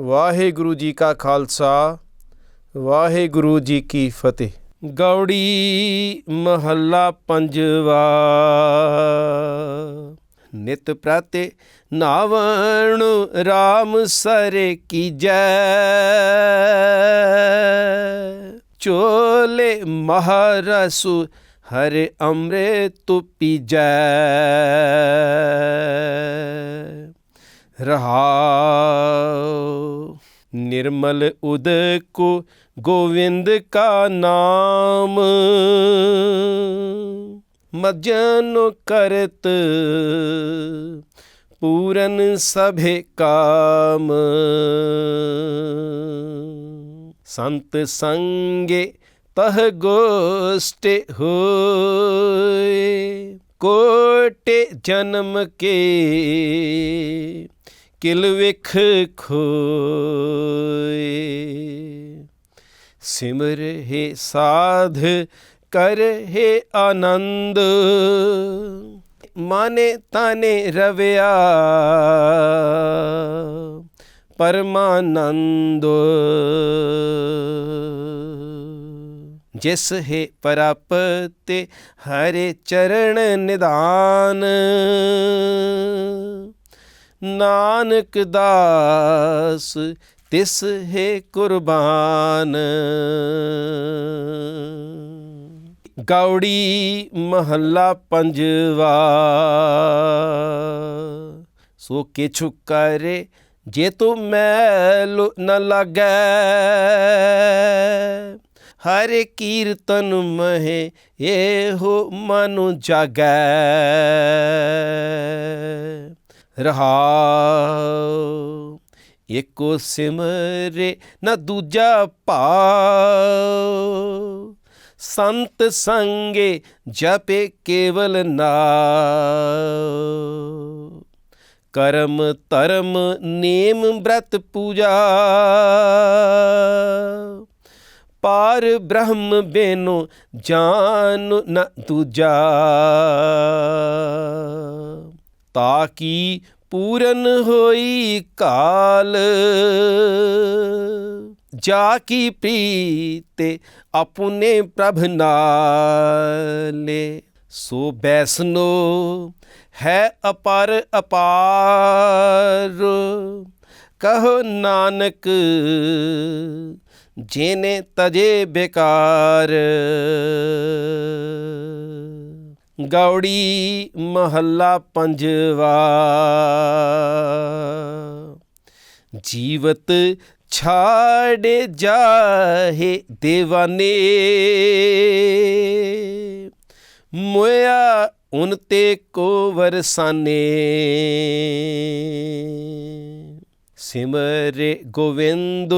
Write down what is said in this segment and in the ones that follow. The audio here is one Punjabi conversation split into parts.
ਵਾਹਿਗੁਰੂ ਜੀ ਕਾ ਖਾਲਸਾ, ਵਾਹਿਗੁਰੂ ਜੀ ਕੀ ਫਤਿਹ। ਗੌੜੀ ਮਹੱਲਾ ਪੰਜਵਾ। ਨਿਤ ਪ੍ਰਤੇ ਨਾਵਣ RAM ਸਰੇ ਕੀਜੈ। ਚੋਲੇ ਮਹਾਰਸੂ ਹਰਿ ਅੰਮ੍ਰਿਤ ਪੀਜੈ ਰਹਾਉ ਨਿਰਮਲ ਉਦਕੋ ਗੋਵਿੰਦ ਕਾ ਨਾਮ। ਮਜਨ ਕਰਤ ਪੂਰਨ ਸਭੇ ਕਾਮ। ਸੰਤ ਸੰਗੇ ਤਹ ਗੋਸ਼ਟੇ ਹੋਏ, ਕੋਟੇ ਜਨਮ ਕੇ। ਕਿਲ ਵਿਖ ਖੋਏ। ਸਿਮਰ ਹੈ ਸਾਧ, ਕਰ ਹੈ ਆਨੰਦ। ਮਾਨੇ ਤਾਨੇ ਰਵਿਆ। ਪਰਮਾਨੰਦ। ਜਿਸ ਹੈ ਪ੍ਰਾਪਤੇ, ਹਰੇ ਚਰਨ ਨਿਦਾਨ। ਨਾਨਕ ਦਾਸ, ਤਿਸ ਹੈ ਕੁਰਬਾਨ। ਗੌੜੀ ਮਹੱਲਾ ਪੰਜਵਾ। ਸੋ ਕਿਛੁ ਕਰੇ ਜੇ ਤੋ ਮੈਲ ਨ ਲਾਗੈ। ਹਰ ਕੀਰਤਨ ਮਹਿ ਇਹੋ ਮਨੁ ਜਾਗੈ। ਰਹਾਉ ਏਕੋ ਸਿਮਰੇ ਨਾ ਦੂਜਾ ਭਾਉ ਸੰਤ ਸੰਗੇ ਜਪੇ ਕੇਵਲ ਨਾਉ ਕਰਮ ਧਰਮ ਨੇਮ ਬ੍ਰਤ ਪੂਜਾ। ਪਾਰ ਬ੍ਰਹਮ ਬੇਨੋ ਜਾਨ ਨ ਦੂਜਾ। ਤਾਕੀ ਪੂਰਨ ਹੋਈ ਕਾਲ। ਜਾ ਕੀ ਪ੍ਰੀਤੇ ਆਪਣੇ ਪ੍ਰਭ ਨਾਲੇ, ਸੋ ਬੈਸਨੋ ਹੈ ਅਪਰ ਅਪਾਰ। ਕਹੋ ਨਾਨਕ, ਜੇਨੇ ਤਜੇ ਬੇਕਾਰ। ਗੌੜੀ ਮਹੱਲਾ ਪੰਜਵਾ। ਜੀਵਤ ਛਾੜੇ ਜਾਹੇ ਦੇਵਾਨੇ। ਮੋਇਆ ਉਨ ਤੇ ਕੋ ਵਰਸਾਨੇ ਸਿਮਰੇ ਗੋਵਿੰਦ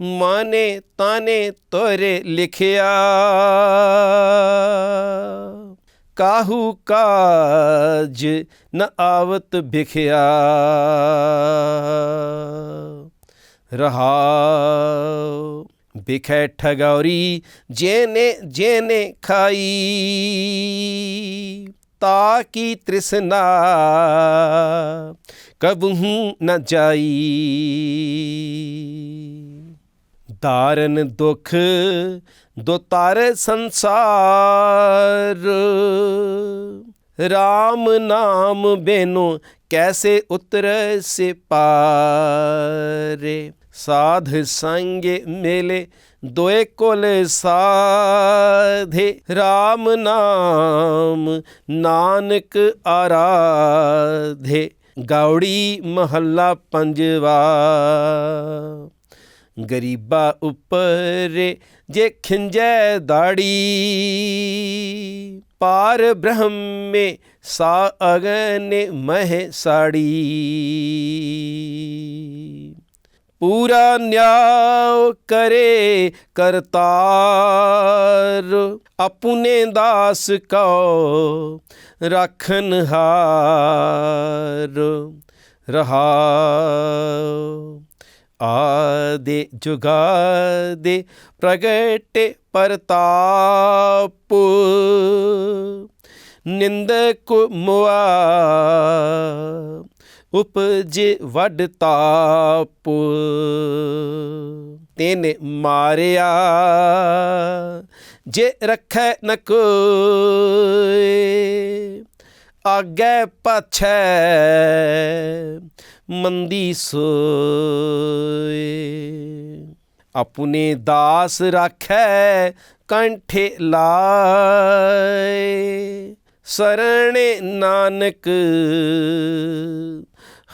ਮਾਨੇ ਤਾਨੇ ਤੋਰੇ ਲਿਖਿਆ। ਕਾਹੂ ਕਾਜ ਨ ਆਵਤ ਬਿਖਿਆ ਰਹਾਉ ਬਿਖੈ ਠਗੌਰੀ ਜੇਨੇ ਜੇਨੇ ਖਾਈ, ਤਾ ਕੀ ਤ੍ਰਿਸ਼ਨਾ ਕਬਹੂ ਨ ਜਾਈ। ਦਾਰਨ ਦੁਖ ਦੋ ਤਾਰ ਸੰਸਾਰ। RAM ਨਾਮ ਬੇਨੋ ਕੈਸੇ ਉਤਰ ਸੇ ਪਾਰੇ ਸਾਧ ਸੰਗੇ ਮੇਲੇ ਦੋਏ ਕੋਲ ਸਾਧੇ। RAM ਨਾਮ ਨਾਨਕ ਆਰਾਧੇ। ਗੌੜੀ ਮਹੱਲਾ ਪੰਜਵਾ। ਗਰੀਬਾ ਉੱਪਰ ਜੇ ਖਿੰਜੈ ਦਾੜੀ, ਪਾਰ ਬ੍ਰਹਮੇ ਸਾ ਅਗਨ ਮਹਿ ਸਾੜੀ। ਪੂਰਾ ਨਿਆਉ ਕਰੇ ਕਰਤਾਰ ਆਪਣੇ ਦਾਸ ਕੋ ਰਖਨ ਹਾਰ, ਰਹਾਉ। ਆਦੇ ਜੁਗਾਦੇ ਪ੍ਰਗਟ ਪ੍ਰਤਾਪ, ਨਿੰਦਕ ਮੁਆ, ਉਪਜ ਵੱਡ ਤਾਪ, ਤੈਨੇ ਮਾਰਿਆ, ਜੇ ਰੱਖੈ ਨ ਕੋਏ ਆਗੇ ਪਾਛੈ ਮੰਦੀ ਸੋਏ। ਆਪਣੇ ਦਾਸ ਰੱਖੈ ਕੰਠੇ ਲਾਏ। ਸਰਣੇ ਨਾਨਕ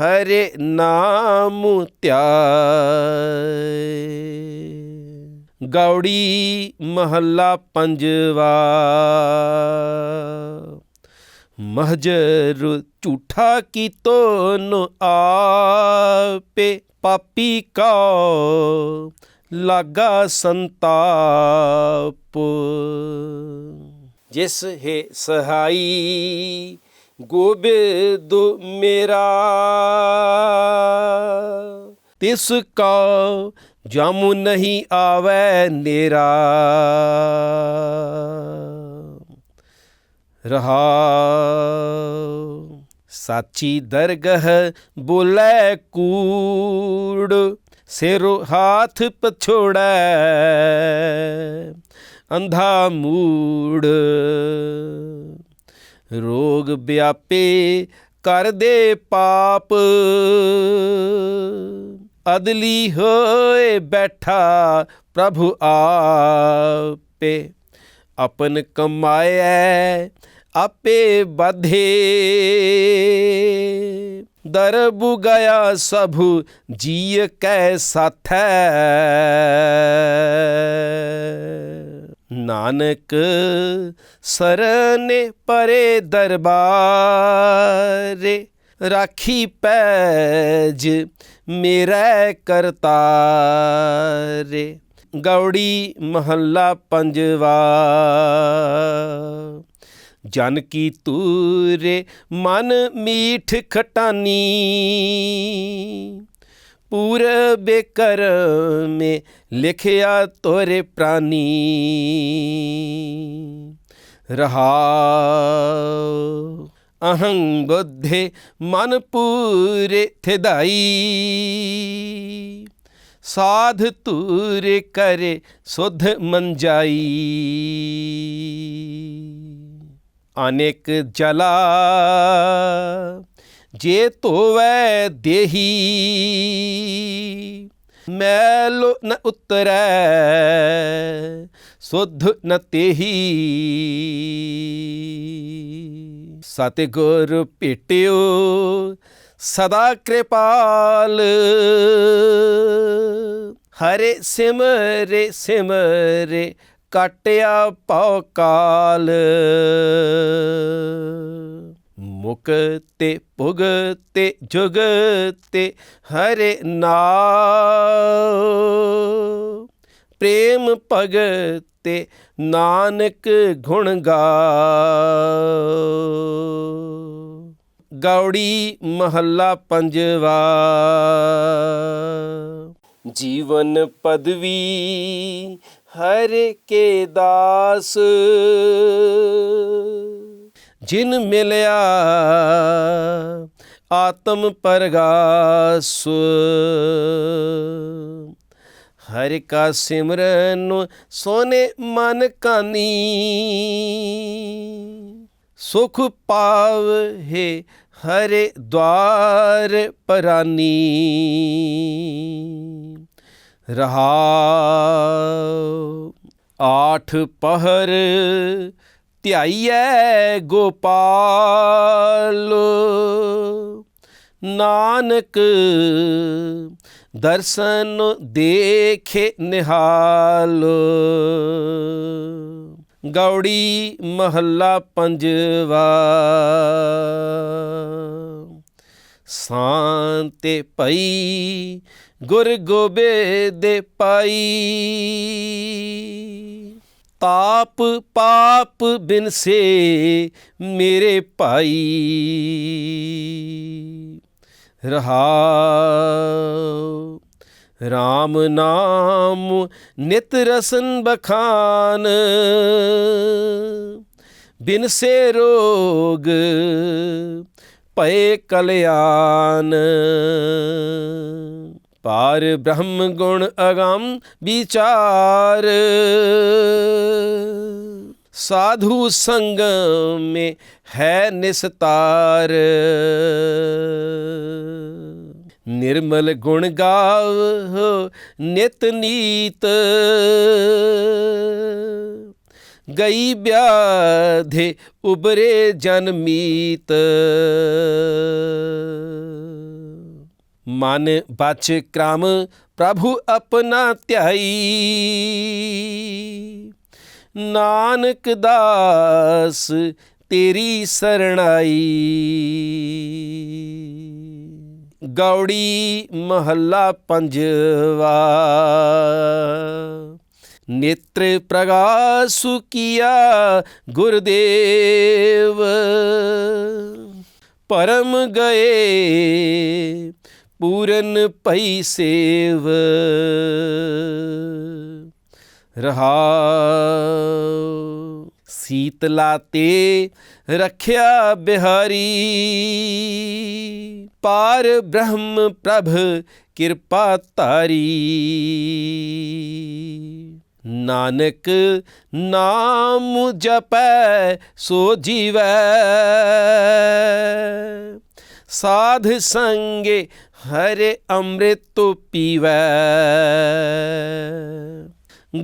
ਹਰੇ ਨਾਮ ਧਿਆਏ। ਗੌੜੀ ਮਹੱਲਾ ਪੰਜਵਾ। ਮਹਜਰ ਝੂਠਾ ਕੀਤੋ ਨ ਆਪੇ ਪਾਪੀ ਕਾ ਲਾਗਾ ਸੰਤਾਪ। ਜਿਸ ਹੈ ਸਹਾਈ ਗੋਬਿੰਦ ਮੇਰਾ, ਤਿਸ ਕਾ ਜਾਮੁ ਨਹੀਂ ਆਵੈ ਨੇਰਾ। ਰਹਾ। ਸਾਚੀ ਦਰਗਹ ਬੋਲੇ ਕੂੜ, ਸਿਰ ਹਾਥ ਪਛੋੜੈ, ਅੰਧਾ ਮੂੜ। ਰੋਗ ਵਿਆਪੇ ਕਰਦੇ ਪਾਪ, ਅਦਲੀ ਹੋਏ ਬੈਠਾ ਪ੍ਰਭੂ ਆਪੇ। ਆਪਨ ਕਮਾਇਐ ਆਪੇ ਬਧੇ ਦਰਬੁ ਗਿਆ ਸਭੁ, ਜੀਅ ਕੈ ਸਾਥੈ। ਨਾਨਕ ਸਰਨੇ ਪਰੇ ਦਰਬਾਰੇ, ਰਾਖੀ ਪੈਜ ਮੇਰਾ ਕਰਤਾਰੇ। ਗੌੜੀ ਮਹੱਲਾ ਪੰਜਵਾ। ਜਨ ਕੀ ਤੂਰੇ ਮਨ ਮੀਠ ਖਟਾਨੀ। ਪੂਰਬੇ ਕਰ ਮੇ ਲਿਖਿਆ ਤੋਰੇ ਪ੍ਰਾਨੀ। ਰਹਾ ਅਹੰ ਬੁੱਧੇ ਮਨ ਪੂਰੇ ਥਿਦਾਈ ਸਾਧ ਤੂਰੇ ਕਰੇ ਸੁਧ ਮੰਜਾਈ। ਅਨੇਕ ਜਲਾ, ਜੇ ਧੋਵੈ ਦੇਹੀ, ਮੈਲ ਨ ਉਤਰੈ, ਸੁਧ ਨ ਤੇਹੀ। ਸਤਿਗੁਰ ਭੇਟਿਓ, ਸਦਾ ਕਿਰਪਾਲ। ਹਰੇ ਸਿਮਰੇ ਸਿਮਰੇ ਕਾਟਿਆ ਪਉ ਕਾਲ। ਮੁਕ ਤੇ ਭੁਗ ਤੇ ਜੁਗ ਤੇ ਹਰੇ ਨਾਮ ਪ੍ਰੇਮ ਭਗਤੇ ਨਾਨਕ ਗੁਣ ਗਾ ਗੌੜੀ ਮਹੱਲਾ ਪੰਜਵਾ। ਜੀਵਨ ਪਦਵੀ ਹਰ ਕੇ ਦਾਸ। ਜਿਨ ਮਿਲਿਆ ਆਤਮ ਪਰਗਾਸ। ਹਰ ਕਾ ਸਿਮਰਨ ਸੋਨੇ ਮਨ ਕਾਨੀ। ਸੁਖ ਪਾਵਹਿ ਹਰੇ ਦਵਾਰ ਪਰਾਨੀ। ਰਹਾਉ ਆਠ ਪਹਰ ਧਿਆਈਐ ਗੋਪਾਲ। ਨਾਨਕ ਦਰਸ਼ਨ ਦੇਖੇ ਨਿਹਾਲ। ਗੌੜੀ ਮਹੱਲਾ ਪੰਜਵਾ। ਸਾਂਤੇ ਪਈ ਗੁਰ ਗੋਬਿੰਦੇ ਪਾਈ। ਤਾਪ ਪਾਪ ਬਿਨਸੇ ਮੇਰੇ ਭਾਈ। ਰਹਾਉ ਰਾਮ ਨਾਮ ਨਿਤ ਰਸਨ ਬਖਾਨ। ਬਿਨ ਸੇ ਰੋਗ ਪਏ ਕਲਿਆਣ। ਪਾਰ ਬ੍ਰਹਮ ਗੁਣ ਅਗੰਮ ਵਿਚਾਰ। ਸਾਧੂ ਸੰਗ ਮੇ ਹੈ ਨਿਸਤਾਰ। ਨਿਰਮਲ ਗੁਣ ਗਾਵ ਨਿਤ ਨੀਤ। ਗਈ ਵਿਆਧੇ ਉਬਰੇ ਜਨਮੀਤ ਮਨ ਬਚ ਕ੍ਰਮ ਪ੍ਰਭੂ ਆਪਣਾ ਧਿਆਈ। ਨਾਨਕ ਦਾਸ ਤੇਰੀ ਸਰਣਾਈ। ਗੌੜੀ ਮਹੱਲਾ ਪੰਜਵਾ। ਨੇਤਰ ਪ੍ਰਗਾਸੁ ਕੀਆ ਗੁਰਦੇਵ। ਪਰਮ ਗਏ ਪੂਰਨ ਭਈ ਸੇਵ। ਰਹਾ ਸੀਤਲਾ ਤੇ ਰਖਿਆ ਬਿਹਾਰੀ। ਪਾਰ ਬ੍ਰਹਮ ਪ੍ਰਭ ਕਿਰਪਾ ਤਾਰੀ ਨਾਨਕ ਨਾਮ ਜਪੈ ਸੋ ਜੀਵੈ। ਸਾਧ ਸੰਗੇ ਹਰੇ ਅੰਮ੍ਰਿਤ ਪੀਵੈ।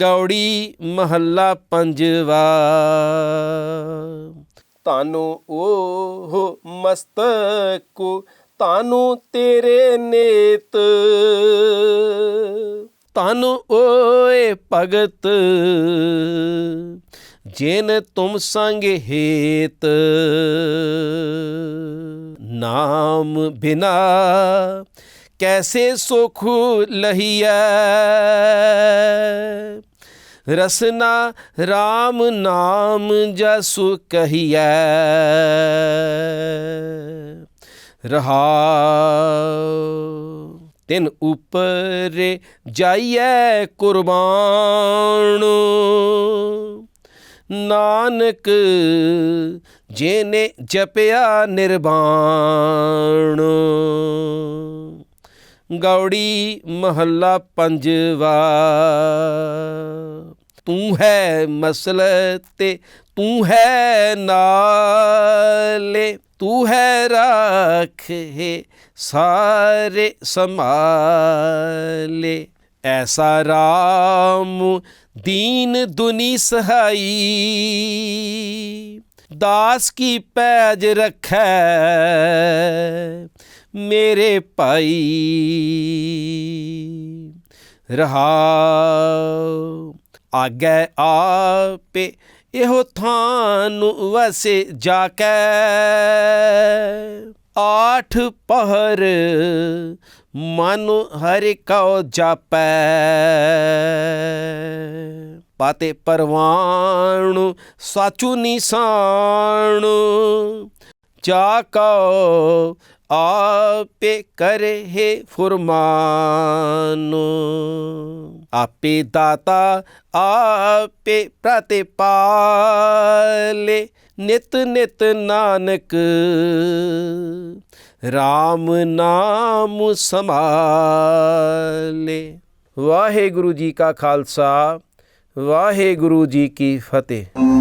ਗੌੜੀ ਮਹੱਲਾ ਪੰਜਵਾ। ਤਾਨੂੰ ਉਹ ਮਸਤਕੋ ਤਾਨੂੰ ਤੇਰੇ ਨੇਤ। ਤਾਨੂੰ ਓਏ ਭਗਤ ਜਿਨ ਤੁਮ ਸੰਗ ਹੇਤ, ਨਾਮ ਬਿਨਾ ਕੈਸੇ ਸੁਖ ਲਹੀਐ? ਰਸਨਾ RAM ਨਾਮ ਜਸੁ ਕਹੀਐ। ਰਹਾ ਤਿਨ ਉਪਰ ਜਾਈਐ ਕੁਰਬਾਨ। ਨਾਨਕ, ਜੇਨੇ ਜਪਿਆ ਨਿਰਵਾਣ। ਗੌੜੀ ਮਹੱਲਾ ਪੰਜਵਾ, ਤੂੰ ਹੈ ਮਸਲ ਤੇ ਤੂੰ ਹੈ ਨਾਲੇ, ਤੂੰ ਹੈ ਰਾਖੇ ਸਾਰੇ ਸੰਭਾਲੇ। ਐਸਾ ਰਾਮ ਦੀਨ ਦੁਨੀ ਸਹਾਈ। ਦਾਸ ਕੀ ਪੈਜ ਰੱਖੈ ਮੇਰੇ ਭਾਈ। ਰਹਾਉ ਆਗੇ ਆਪੇ, ਇਹੋ ਥਾਨ ਵਸੇ ਜਾ ਕੇ ਆਠ ਪਹਰ ਮਨ ਹਰਿ ਕਉ ਜਾਪੈ। ਪਾਤੇ ਪਰਵਾਣੁ ਸਾਚੂ ਨਿਸਾਣ ਜਾ ਕਉ ਆਪੇ ਕਰੇ ਫੁਰਮਾਨ। ਆਪੇ ਦਾਤਾ ਆਪੇ ਪ੍ਰਤਿਪਾਲੇ, ਨਿਤ ਨਿਤ ਨਾਨਕ। RAM ਨਾਮ ਸਮਾਲੇ ਵਾਹਿਗੁਰੂ ਜੀ ਕਾ ਖਾਲਸਾ, ਵਾਹਿਗੁਰੂ ਜੀ ਕੀ ਫਤਿਹ।